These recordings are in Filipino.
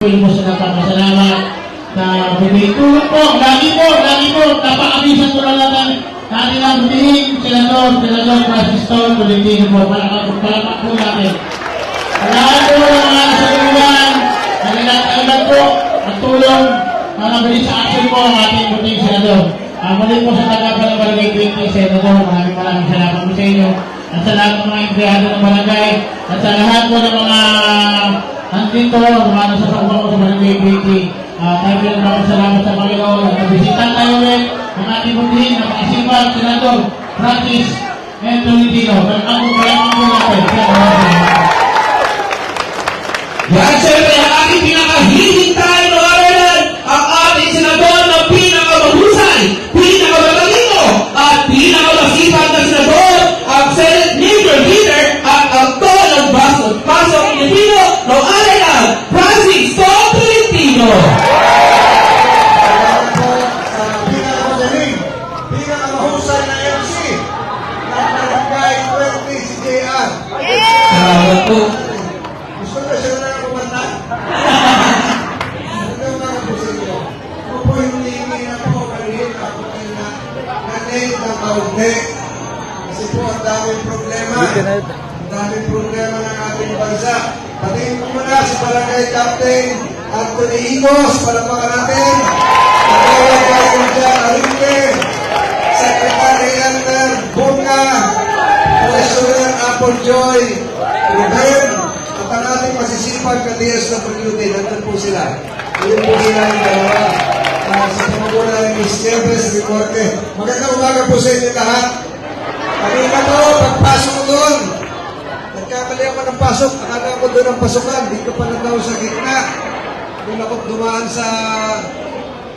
Lubos na napapasalamat. Na bibigay tulong po, lagi po, lagi po, napakabisan po lang natin natin ang bibigay, Senador, Senador Francis Tol, Tolentino po, palakpak po natin. Sa lahat po ng mga kasaluhan, kanilang kailan po, at tulong na nabili sa action po ang ating puting Senador. Uh, muli po sa tagapan ng Barangay 20, Senador, maraming maraming salamat po sa inyo. At sa lahat ng mga empleyado ng barangay, at sa lahat po ng mga Andito, mga nasa sa ko sa Barangay 20, uh, tayo pinagpapasalamat salamat sa Panginoon at nabisitan tayo ulit ang ating bundihin ng Asipag, Senador Francis and Tolentino. Ang palakpak po natin. Kaya maraming salamat. Yan, siyempre, ang ating pinakahihintay ng aralan, ang ating senador na pinakamahusay, pinakamatalino, at pinakamasipag na senador, kaunti. Kasi po ang daming problema. Ang daming problema ng ating bansa. Patingin po muna si Barangay Captain Anthony Igos, palapakan natin. Pagkawag kayo dyan, Arinque, Secretary Elmer Bunga, Treasurer Apple Joy, Ruben, at ang ating masisipag na DSWD, nandun po sila. Ayun po sila yung dalawa. Uh, sa pamumunan ni Ms. Nieves Ricorte. Magandang umaga po sa inyo lahat. Kanina po, pagpasok ko doon, nagkamali ako ng pasok. Akala ko doon ang pasukan. Dito pala daw sa gitna. Doon ako dumaan sa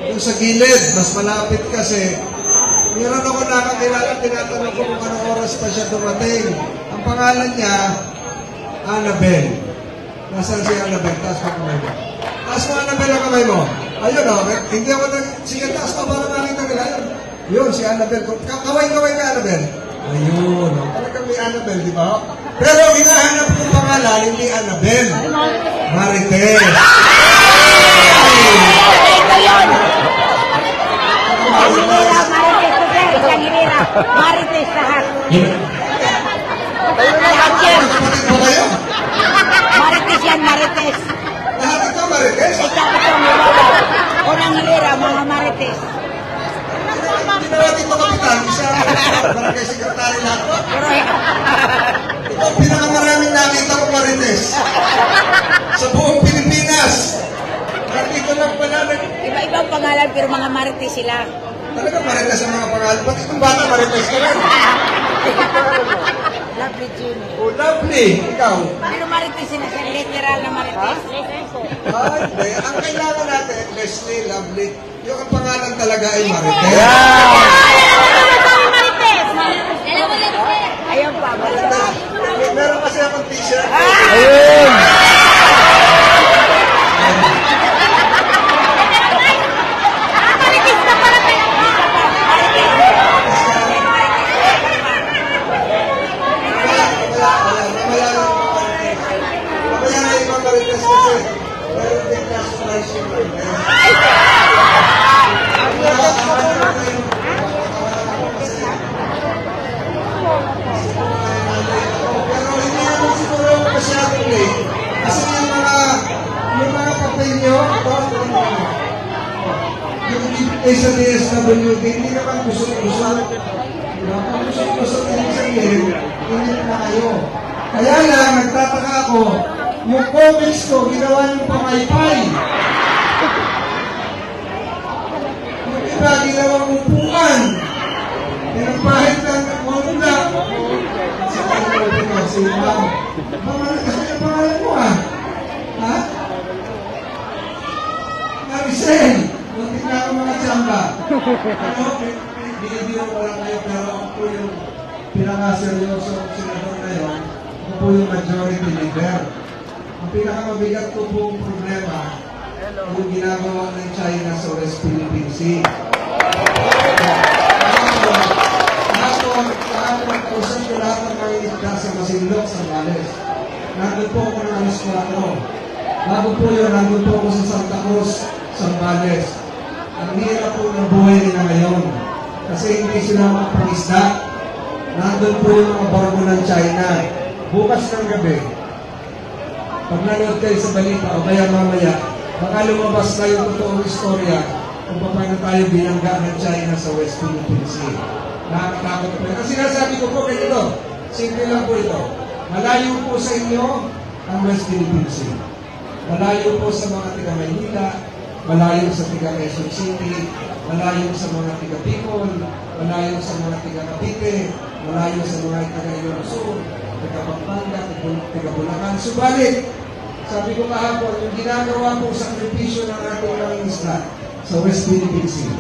doon sa gilid. Mas malapit kasi. Meron ako nakakilala, tinatanong ko kung anong oras pa siya dumating. Ang pangalan niya, Annabel. Nasaan si Annabel? Taas mo kamay mo. Taas mo Annabel ang kamay mo. Ayun o, hindi ako nag... Sige, taas mo para makita nila. Ayun. Yun, si Annabel. Ka- Kaway-kaway ka, Annabel. Ayun. O, talagang may Annabel, di ba? Pero hinahanap kong pangalan, hindi Annabel. Marites. Marites lahat. Kapatid mo kayo? Marites yan, Marites. Lahat ikaw, Marites? Ikaw ito, Milala. Unang hilira, mga Marites. Barangay sekretary lahat. Ito ang pinakamaraming nakita ko Marites. Sa buong Pilipinas. Nandito lang pala. nag- iba-ibang pangalan, pero mga Marites sila. Talaga Marites ang mga pangalan. Pati itong bata Marites ka rin. Lovely Jimmy. Oh, lovely. Ikaw. Pero Marites sila, siya literal na Marites. Ay, hindi. Ang kailangan natin, Leslie, lovely. Yung ang pangalan talaga ay Marites. Ayun pa, Marites. May- Meron kasi akong t-shirt. Mamaya, mamaya, ibigay sa DSWD, hindi naman gusto-gusto. Diba? Kung gusto-gusto, hindi sabihin, hindi na kayo. Kaya lang, nagtataka ako, yung comics ko, ginawa ng pamaypay. Yung iba, ginawang upuan. Pinapahit ng muna. Si Ano, ito, si Ma'am. Mama, kasi yung pangalan mo ah. Ha? Maricel, muntik na ako mga tsamba. Ano, binibiro ko lang kayo, pero ako po yung pinaka-seryoso senador ngayon. Ako po yung majority leader. Ang pinakamabigat ko pong problema, yung ginagawa ng China sa West Philippine Sea. Kausap ko lahat ng mga isda sa Masinlok, sa Males. Nandun po ako ng alas 4. Bago po yun, nandun po ako sa Santa Cruz, Zambales. Ang hirap po ng buhay nila ngayon. Kasi hindi sila makapangisda. Nandun po yung mga barko ng China. Bukas ng gabi, pag nanood kayo sa balita o kaya mamaya, baka lumabas na yung totoong istorya kung paano tayo binangga ng China sa West Philippine Sea. Nakakatakot po. Kasi sinasabi ko po ganito, simple lang po ito. Malayo po sa inyo ang West Philippine Sea. Malayo po sa mga tiga Maynila, malayo sa tiga Quezon City, malayo sa mga tiga Bicol, malayo sa mga tiga Cavite, malayo sa mga tiga Ilocos, tiga Pampanga, tiga Bulacan. Subalit, sabi ko kahapon, yung ginagawa pong sakripisyo ng ating mga isla sa West Philippine Sea,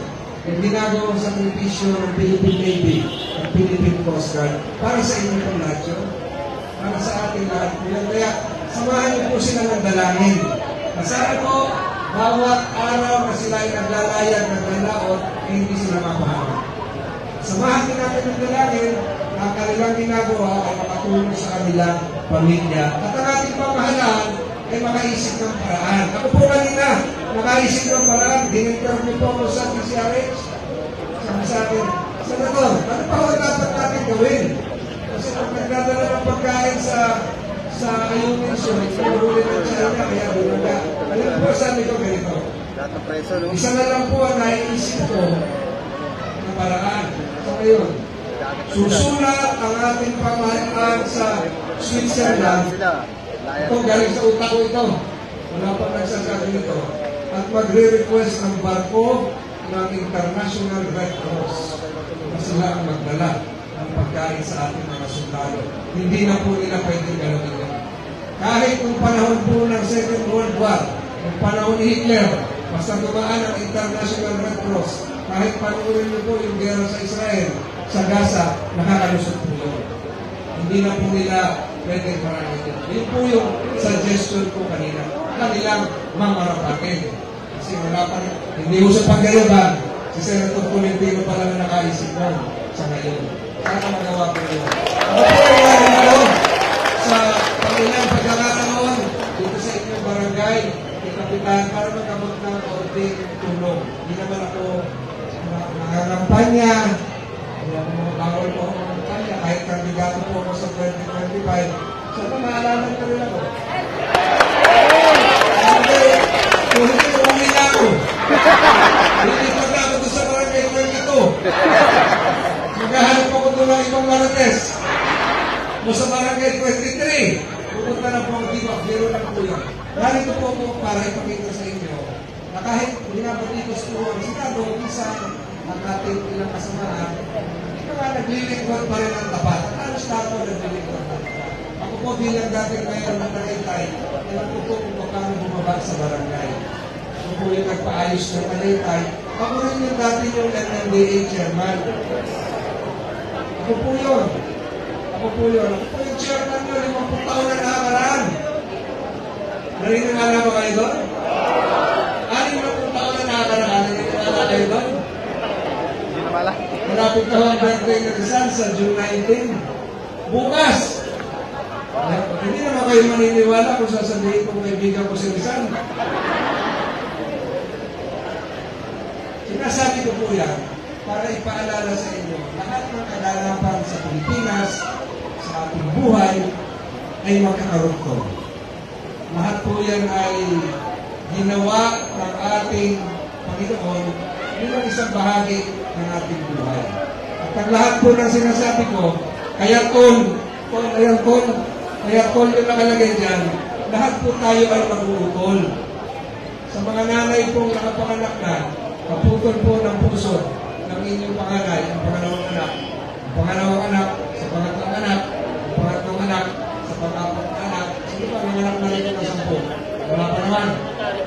yung ginagawang sakripisyo ng Philippine Navy at Philippine Coast Guard, para sa inyo pong lahat para sa ating lahat. Kaya samahan niyo po sila ng dalangin. Masarap po, bawat araw na sila ay naglalayag, naglalaot, eh, hindi sila mapahamak. Samahan din natin ng dalangin ang kanilang ginagawa ay makatulong sa kanilang pamilya. At ang ating pamahalaan ay makaisip ng paraan. Ako po kanina, makaisip ng paraan. Dininterview po ako sa PCRH. Sabi sa akin, Senador, ano pa ba dapat natin gawin? Kasi pag nagdadala ng pagkain sa sa ayunin siya, pinuruli ng China, kaya bulaga. Alam po, sabi ko ganito. Isa na lang po ang naiisip ko na paraan. So ngayon, susulat ang ating pamahalaan sa Switzerland. Ito, galing sa utak ko ito. Wala pa nagsasabi nito. At magre-request ng barko ng International Red Cross na sila ang magdala ng pagkain sa ating mga sundalo. Hindi na po nila gano'n yun. Kahit nung panahon po ng Second World War, nung panahon ni Hitler, basta dumaan ang International Red Cross, kahit panoorin niyo po yung gera sa Israel, sa Gaza, nakakalusot po yun. Hindi na po nila pwedeng marami yun. Yun po yung suggestion ko kanina. Kanilang mamarapatin. Kasi wala pa rin. Hindi ko sa pagkayabang. Si Senator Tolentino pa lang ang nakaisip mo sa ngayon. Sana magawa ko yun. Ano nangyari nito? Sa pangilang pagkakataon, dito sa inyong barangay, kay Kapitan, para magkamot ng konting tulong. Hindi naman ako na- nangangampanya, kaya mga bawal po ako ng kanya, kahit kandidato po ako sa 2025, sana maalaman ko rin ako. Hindi, kung hindi, uwi na ako. Lilipat na ako sa barangay 22. Maghahanap ako doon ng ibang marites. O sa barangay 23. Pupunta na po ako dito, biro ng kuya. Narito po ako para ipakita sa inyo na kahit binabati ko tuwa, sigado, isa ang ating ilang kasamahan, nga naglilingkod pa rin ang tapat. Ano sa ako naglilingkod tapat? Ako po bilang dating mayor ng Tagaytay, alam ko po kung paano bumaba sa barangay. Ako po yung nagpaayos ng Tagaytay. Ako rin yung dati yung MMDA chairman. Ako po yun. Ako po yun. Ako po yung chairman nyo, limang taon na nakakaraan. Naniniwala ba kayo doon? Anim na pong taon na nakakaraan. Naniniwala kayo doon? Malapit na ang birthday ni Rizal sa June 19. Bukas! Hindi naman kayo maniniwala kung sasabihin kong kaibigan ko si Rizal. Sinasabi ko po yan para ipaalala sa inyo lahat ng kaganapan sa Pilipinas, sa ating buhay, ay magkakarugtong. Lahat po yan ay ginawa ng ating Panginoon bilang isang bahagi ng ating buhay. At ang lahat po ng sinasabi ko, kaya tol, tol, ayan tol, kaya tol yung nakalagay dyan, lahat po tayo ay mag-uutol. Sa mga nanay pong nakapanganak na, kaputol po ng puso ng inyong panganay, ang pangalawang anak, ang pangalawang anak, sa pangatlong anak, ang pangatlong anak, sa pangatlong anak, sino pa mga anak na rin ng sampu? Wala pa.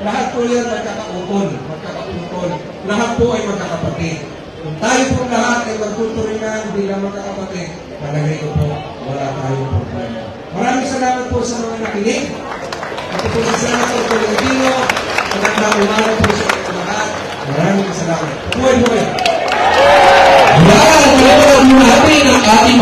Lahat po yan magkakautol, magkakaputol. Lahat po ay magkakapatid. Kung tayo po lahat ay magtuturingan bilang magkakapatid, palagay ko po, wala tayong problema. Maraming salamat po sa mga nakinig. Ito po si Senator Tolentino. Magandang umaga po sa lahat. Maraming salamat. Buhay po kayo. Yan, talagang natin ang ating